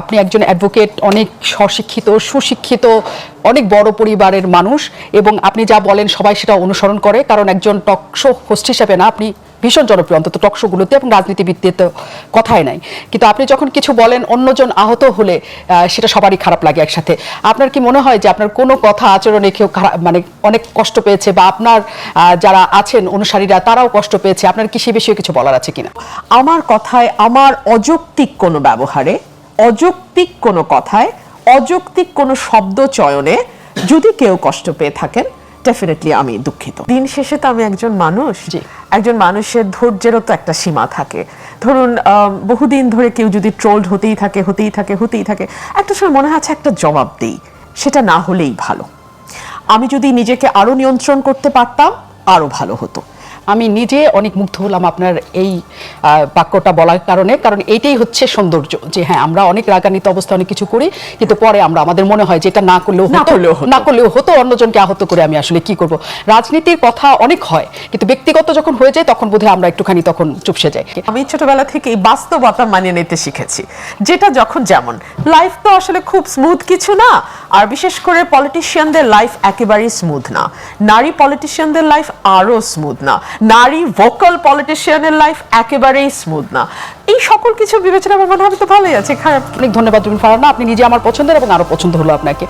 আপনি একজন অ্যাডভোকেট অনেক স্বশিক্ষিত, সুশিক্ষিত, অনেক বড় পরিবারের মানুষ এবং আপনি যা বলেন সবাই সেটা অনুসরণ করে। কারণ একজন টকশো হোস্ট হিসেবে না, আপনি ভীষণ জনপ্রিয়, অন্তত টকশোগুলোতে এবং রাজনীতিবিদদের তো কথাই নাই। কিন্তু আপনি যখন কিছু বলেন, অন্যজন আহত হলে সেটা সবারই খারাপ লাগে একসাথে। আপনার কি মনে হয় যে আপনার কোনো কথা আচরণে কেউ খারাপ মানে অনেক কষ্ট পেয়েছে বা আপনার যারা আছেন অনুসারীরা তারাও কষ্ট পেয়েছে? আপনার কি সে বিষয়ে কিছু বলার আছে কিনা? আমার কথায় আমার অযৌক্তিক কোনো ব্যবহারে অযৌক্তিক কোনো কথায় অযৌক্তিক কোনো শব্দ চয়নে যদি কেউ কষ্ট পেয়ে থাকেন ডেফিনেটলি আমি দুঃখিত। দিন শেষে তো আমি একজন মানুষ। একজন মানুষের ধৈর্যেরও তো একটা সীমা থাকে। ধরুন বহুদিন ধরে কেউ যদি ট্রোলড হতেই থাকে হতেই থাকে হতেই থাকে একটা সময় মনে হচ্ছে একটা জবাব দেই। সেটা না হলেই ভালো। আমি যদি নিজেকে আরও নিয়ন্ত্রণ করতে পারতাম আরও ভালো হতো। আমি নিজে অনেক মুগ্ধ হলাম আপনার এই বাক্যটা বলার কারণে কারণ এইটাই হচ্ছে সৌন্দর্য যে হ্যাঁ আমরা অনেক রাগান্বিত অবস্থা অনেক কিছু করি কিন্তু পরে আমরা আমাদের মনে হয় যে এটা না করলেও না করলেও হতো। না করলেও হতো অন্যজনকে আহত করে আমি আসলে কি করব রাজনীতির কথা অনেক হয় কিন্তু ব্যক্তিগত যখন হয়ে যায় তখন বোধহয় আমরা একটুখানি তখন চুপসে যাই আমি ছোটবেলা থেকেই বাস্তবতা মানিয়ে নিতে শিখেছি যেটা যখন যেমন লাইফ তো আসলে খুব স্মুথ কিছু না আর বিশেষ করে পলিটিশিয়ানদের লাইফ একেবারেই স্মুথ না নারী পলিটিশিয়ানদের লাইফ আরও স্মুথ না নারী ভোকাল পলিটিশিয়ানের লাইফ একেবারেই স্মুথ না। এই সকল কিছু বিবেচনা আমার মনে হবে তো ভালোই আছে। খারাপ অনেক ধন্যবাদ তুমি ফারানা, আপনি নিজে আমার পছন্দের এবং আরও পছন্দ হলো আপনাকে।